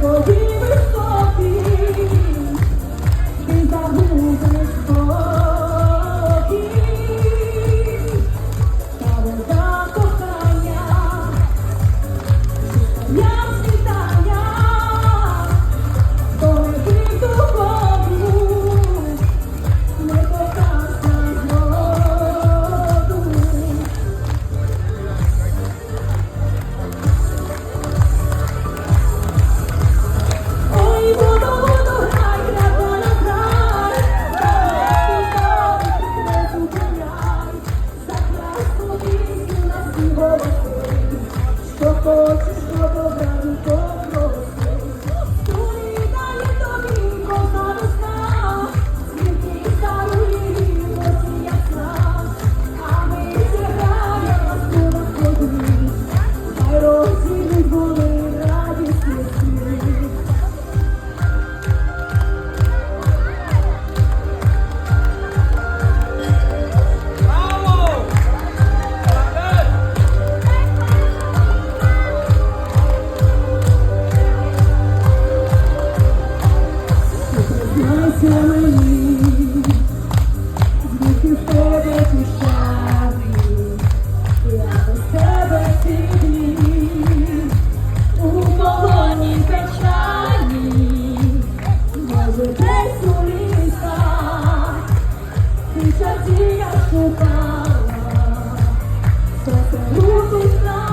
我 шукала, серце руку знайшла